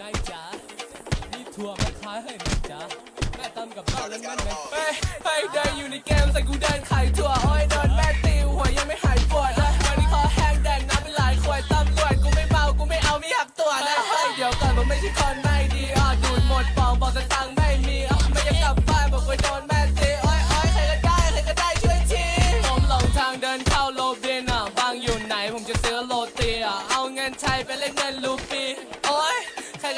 นายจ๋านี่ถั่วมาขายให้นะจ๊ะแม่ตำกับข้าวแล้วแม่ไหมเฮ้ยเฮ้ยเดินอยู่ในเกมใส่กูเดินขายถั่วอ้อยโดนแม่ตีหัวยังไม่หายปวดเลยวันนี้คอแห้งแดงน้ำเป็นหลายขวดตำรวจกูไม่เมากูไม่เอาไม่อยากตัวนะเฮ้ยเดี๋ยวก่อนผมไม่ใช่คนไม่ดีอะดูดหมดปองบอกสตังค์ไม่มีอะไม่อยากกลับบ้านบอกว่าโดนแม่ตีอ้ยอ้ยใครก็ได้ใครก็ได้ช่วยทีผมหลงทางเดินเข้าโลบียนอะบางอยู่ไหนผมจะซื้อโรตีอะเอาเงินไทยไปเล่นเงินลูปี้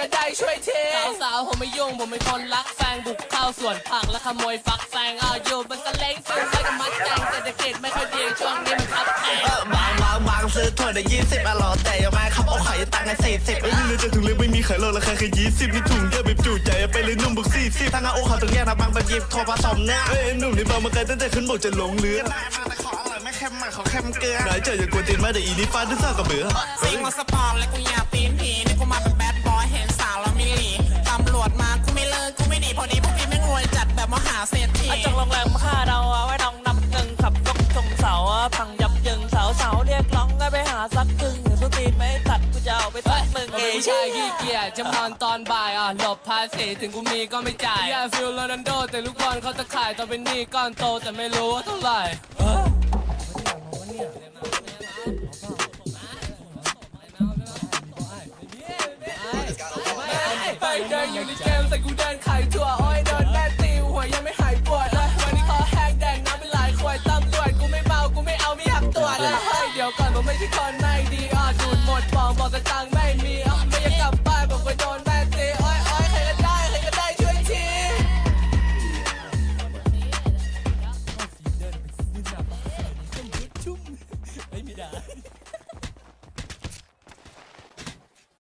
ก็ได้ช่วยทีสาวๆผมไม่ยุ่งผมเป็นคนรักแฟงบุกเข้าสวนผักแล้วขโมยฟักแฟงอะอยู่บนสเล้งฟิลไปกับมัดแจงเศรษฐกิจไม่ค่อยดีช่วงนี้มันคับแคงบางบางบางซื้อถ้วยได้ยี่สิบอร่อยแต่ยังไม่ขับเอาไข่ตังค์ให้สี่สิบไอ้นี่เลยจะถุงเล็กไม่มีขายหรอกราคาแค่ยี่สิบนี่ถุงเยอะแบบจุใจเอาไปเลยนุ่มบุกสี่สิบถ้างานโอ้เขาต้องแยกนะบางแบบหยิบโทรผสมเนี่ยเอ้ยไอ้หนุ่มนี่บางมาไกลตั้งแต่ขึ้นบกจะลงเรือได้มาแต่ขออร่อยไม่เค็มมากขอเค็มเกลือนายเจออย่ากวนตีนมาแต่อีนี่ฟาดที่ซ่ากับเบือซิงมาสปอร์ตและกูอยากตีนผีนี่กูมาเป็น ดมึงเอเองงใช่ขี้เกียจจะนอนตอนบ่ายอะหลบภาษีถึงกูมีก็ไม่จ่ายอย่าฟิลโรนัลโด แต่ลูกบอลเขาจะขายตอนเป็นหนี้ก้อนโตแต่ไม่รู้ว่าเท่าไหร่ไปเดินอยู่ในเกมใส่กูเดินขายถั่วโอ้ยโดนแม่ตีหัวยังไม่หายปวดเลยวันนี้คอแห้งแดงน้ำเป็นหลายขวดตำรวจกูไม่เมากูไม่เอาไม่อยากตัวจเลยเฮ้ยเดี๋ยวก่อนผมไม่ใช่คนไม่ดีอะดูดหมดปองบอกสตังค์ไม่มีอะ Yeah.